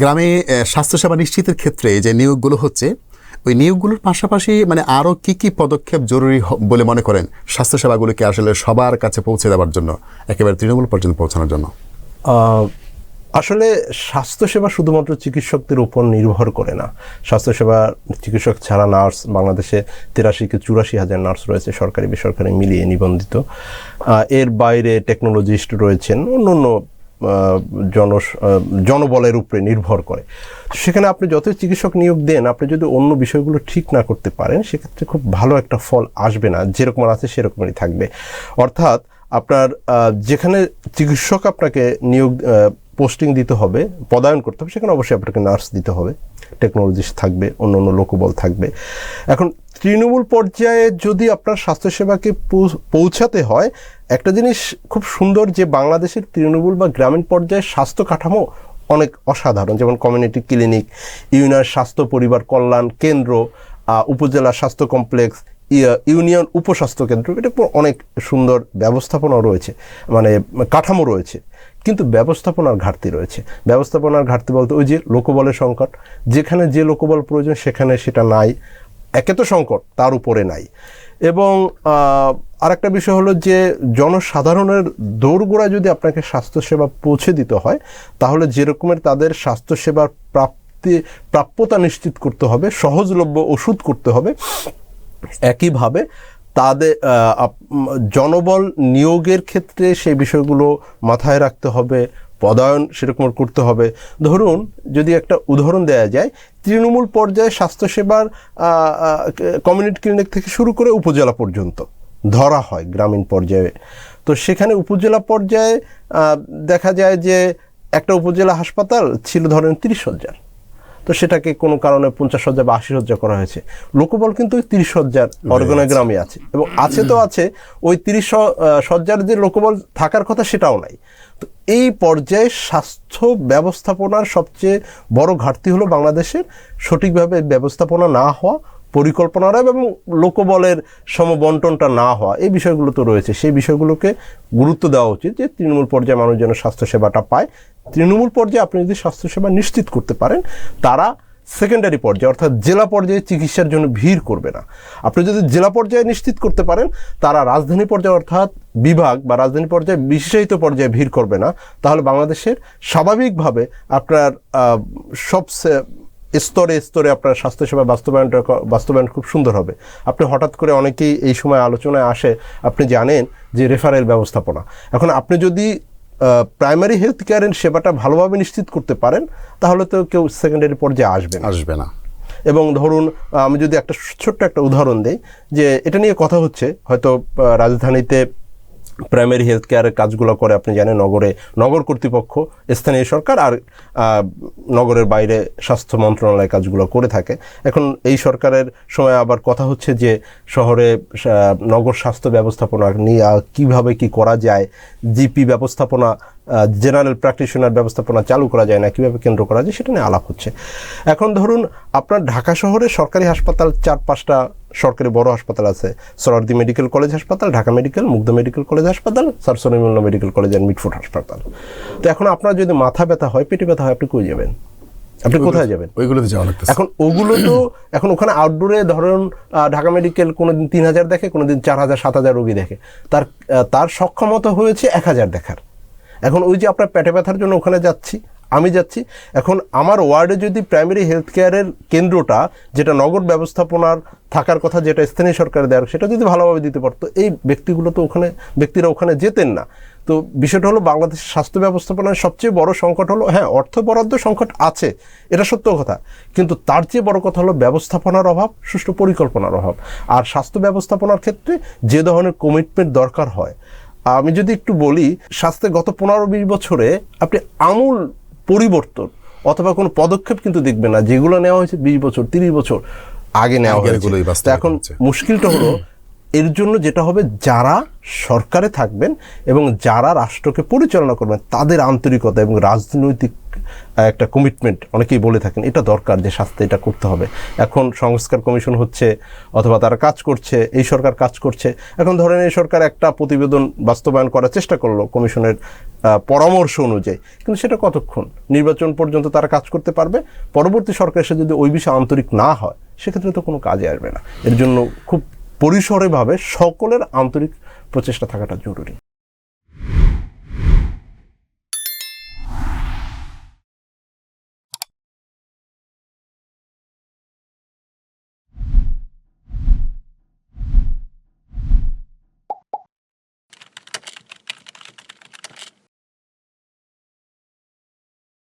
গ্রামে স্বাস্থ্যসেবা নিশ্চিতের ক্ষেত্রে যে নিয়োগগুলো হচ্ছে, ওই নিয়োগগুলোর পাশাপাশি মানে আরও কি কি পদক্ষেপ জরুরি বলে মনে করেন স্বাস্থ্যসেবাগুলোকে আসলে সবার কাছে পৌঁছে দেওয়ার জন্য, একেবারে তৃণমূল পর্যন্ত পৌঁছানোর জন্য? আসলে স্বাস্থ্যসেবা শুধুমাত্র চিকিৎসকদের উপর নির্ভর করে না। স্বাস্থ্যসেবা চিকিৎসক ছাড়া নার্স, বাংলাদেশে তিরাশি কি চুরাশি হাজার নার্স রয়েছে সরকারি বেসরকারি মিলিয়ে নিবন্ধিত। এর বাইরে টেকনোলজিস্ট রয়েছেন অন্য অন্য জন জনবলের উপরে নির্ভর করে। সেখানে আপনি যতই চিকিৎসক নিয়োগ দেন, আপনি যদি অন্য বিষয়গুলো ঠিক না করতে পারেন, সেক্ষেত্রে খুব ভালো একটা ফল আসবে না। যেরকম আছে সেরকমই থাকবে। অর্থাৎ আপনার যেখানে চিকিৎসক আপনাকে নিয়োগ পোস্টিং দিতে হবে, পদায়ন করতে হবে, সেখানে অবশ্যই আপনাকে নার্স দিতে হবে টেকনোলজিস্ট থাকবে অন্য অন্য লোকবল থাকবে। এখন তৃণমূল পর্যায়ে যদি আপনার স্বাস্থ্যসেবাকে পৌঁছাতে হয়, একটা জিনিস খুব সুন্দর যে বাংলাদেশের তৃণমূল বা গ্রামীণ পর্যায়ে স্বাস্থ্য কাঠামো অনেক অসাধারণ, যেমন কমিউনিটি ক্লিনিক ইউনিয়ন স্বাস্থ্য পরিবার কল্যাণ কেন্দ্র উপজেলা স্বাস্থ্য কমপ্লেক্স ইউনিয়ন উপস্বাস্থ্য কেন্দ্র, এটা অনেক সুন্দর ব্যবস্থাপনা রয়েছে মানে কাঠামো রয়েছে। কিন্তু ব্যবস্থাপনার ঘাটতি রয়েছে। ব্যবস্থাপনার ঘাটতি বলতে ওই যে লোকবলের সংকট, যেখানে যে লোকবল প্রয়োজন সেখানে সেটা নাই, একে তো সংকট, তার উপরে নাই। এবং আরেকটা বিষয় হলো যে জনসাধারণের দৌড়গোড়ায় যদি আপনাকে স্বাস্থ্যসেবা পৌঁছে দিতে হয়, তাহলে যেরকমের তাদের স্বাস্থ্যসেবার প্রাপ্তি, প্রাপ্যতা নিশ্চিত করতে হবে, সহজলভ্য ওষুধ করতে হবে, একইভাবে তাদের জনবল নিয়োগের ক্ষেত্রে সেই বিষয়গুলো মাথায় রাখতে হবে, পদায়ন সেরকম করতে হবে। ধরুন, যদি একটা উদাহরণ দেওয়া যায়, তৃণমূল পর্যায়ে স্বাস্থ্যসেবার কমিউনিটি ক্লিনিক থেকে শুরু করে উপজেলা পর্যন্ত ধরা হয় গ্রামীণ পর্যায়ে। তো সেখানে উপজেলা পর্যায়ে দেখা যায় যে একটা উপজেলা হাসপাতাল ছিল ধরেন তিরিশ হাজার। তো সেটাকে কোনো কারণে পঞ্চাশ হাজার বা আশি হাজার করা হয়েছে। লোকবল কিন্তু ওই তিরিশ হাজার অর্গানোগ্রামে আছে। এবং আছে তো আছে ওই তিরিশ সজ্জার যে লোকবল থাকার কথা সেটাও নাই। তো এই পর্যায়ে স্বাস্থ্য ব্যবস্থাপনার সবচেয়ে বড় ঘাটতি হলো বাংলাদেশের সঠিকভাবে ব্যবস্থাপনা না হওয়া পরিকল্পনার এবং লোকবলের সমবন্টনটা না হওয়া, এই বিষয়গুলো তো রয়েছে। সেই বিষয়গুলোকে গুরুত্ব দেওয়া উচিত যে তৃণমূল পর্যায়ে মানুষ যেন স্বাস্থ্যসেবাটা পায়। তৃণমূল পর্যায়ে আপনি যদি স্বাস্থ্যসেবা নিশ্চিত করতে পারেন, তারা সেকেন্ডারি পর্যায়ে, অর্থাৎ জেলা পর্যায়ে চিকিৎসার জন্য ভিড় করবে না। আপনি যদি জেলা পর্যায়ে নিশ্চিত করতে পারেন, তারা রাজধানী পর্যায়ে, অর্থাৎ বিভাগ বা রাজধানী পর্যায়ে বিশেষায়িত পর্যায়ে ভিড় করবে না। তাহলে বাংলাদেশের স্বাভাবিকভাবে আপনার সব স্তরে স্তরে আপনার স্বাস্থ্যসেবা বাস্তবায়নটা বাস্তবায়ন খুব সুন্দর হবে। আপনি হঠাৎ করে অনেকেই এই সময় আলোচনায় আসে আপনি জানেন যে রেফারেল ব্যবস্থাপনা। এখন আপনি যদি প্রাইমারি হেলথ কেয়ারের সেবাটা ভালোভাবে নিশ্চিত করতে পারেন তাহলে তো কেউ সেকেন্ডারি পর্যায়ে আসবে না। আসবে না। এবং ধরুন আমি যদি একটা ছোট্ট একটা উদাহরণ দেই যে এটা নিয়ে কথা হচ্ছে হয়তো রাজধানীতে প্রাইমারি হেলথ কেয়ারের কাজগুলো করে, আপনি জানেন নগরে, নগর কর্তৃপক্ষ, স্থানীয় সরকার আর নগরের বাইরে স্বাস্থ্য মন্ত্রণালয় কাজগুলো করে থাকে। এখন এই সরকারের সময় আবার কথা হচ্ছে যে শহরে নগর স্বাস্থ্য ব্যবস্থাপনা নিয়ে কীভাবে কি করা যায়, জিপি ব্যবস্থাপনা জেনারেল প্র্যাকটিশনার ব্যবস্থাপনা চালু করা যায় না কীভাবে কেন্দ্র করা যায় সেটা নিয়ে আলাপ হচ্ছে। এখন ধরুন আপনার ঢাকা শহরে সরকারি হাসপাতাল চার পাঁচটা সরকারি বড় হাসপাতাল আছে। সরারদি মেডিকেল কলেজ হাসপাতাল Dhaka medical Mugda medical college হাসপাতাল sir Salimullah medical college and Mitford হাসপাতাল। তো এখন আপনার যদি মাথা ব্যথা হয় পেটে ব্যথা হয় আপনি কই যাবেন? আপনি কোথায় যাবেন? ওইগুলোতে যাওয়া লাগতেছে। এখন ওগুলো তো এখন ওখানে আউটডোরে ধরুন ঢাকা মেডিকেল কোনো দিন তিন হাজার দেখে কোনো দিন চার হাজার সাত হাজার রোগী দেখে। তার তার সক্ষমতা হয়েছে এক হাজার দেখার। এখন ওই যে আপনার পেটে ব্যথার জন্য ওখানে যাচ্ছি, আমি যাচ্ছি। এখন আমার ওয়ার্ডে যদি প্রাইমারি হেলথ কেয়ারের কেন্দ্রটা, যেটা নগর ব্যবস্থাপনার থাকার কথা, যেটা স্থানীয় সরকার দেওয়ার সেটা যদি ভালোভাবে দিতে পারতো, এই ব্যক্তিগুলো তো ওখানে, ব্যক্তিরা ওখানে যেতেন না। তো বিষয়টা হলো বাংলাদেশের স্বাস্থ্য ব্যবস্থাপনার সবচেয়ে বড় সংকট হলো হ্যাঁ অর্থ বরাদ্দ সংকট আছে, এটা সত্য কথা। কিন্তু তার চেয়ে বড় কথা হলো ব্যবস্থাপনার অভাব, সুষ্ঠু পরিকল্পনার অভাব। আর স্বাস্থ্য ব্যবস্থাপনার ক্ষেত্রে যে ধরনের কমিটমেন্ট দরকার হয় আমি যদি একটু বলি স্বাস্থ্যে গত পনেরো বিশ বছরে আপনি আমূল পরিবর্তন অথবা কোনো পদক্ষেপ কিন্তু দেখবেন না যেগুলো নেওয়া হয়েছে বিশ বছর তিরিশ বছর আগে নেওয়া হয়েছে। এখন মুশকিলটা হলো এর জন্য যেটা হবে যারা সরকারে থাকবেন এবং যারা রাষ্ট্রকে পরিচালনা করবেন তাদের আন্তরিকতা এবং রাজনৈতিক একটা কমিটমেন্ট অনেকেই বলে থাকেন, এটা দরকার যে স্বাস্থ্য এটা করতে হবে। এখন সংস্কার কমিশন হচ্ছে, অথবা তারা কাজ করছে, এই সরকার কাজ করছে। এখন ধরেন এই সরকার একটা প্রতিবেদন বাস্তবায়ন করার চেষ্টা করল কমিশনের পরামর্শ অনুযায়ী। কিন্তু সেটা কতক্ষণ? নির্বাচন পর্যন্ত তারা কাজ করতে পারবে? পরবর্তী সরকার এসে যদি ওই বিষয়ে আন্তরিক না হয়, সেক্ষেত্রে তো কোনো কাজে আসবে না। এর জন্য খুব পরিসরেভাবে সকলের আন্তরিক প্রচেষ্টা থাকাটা জরুরি।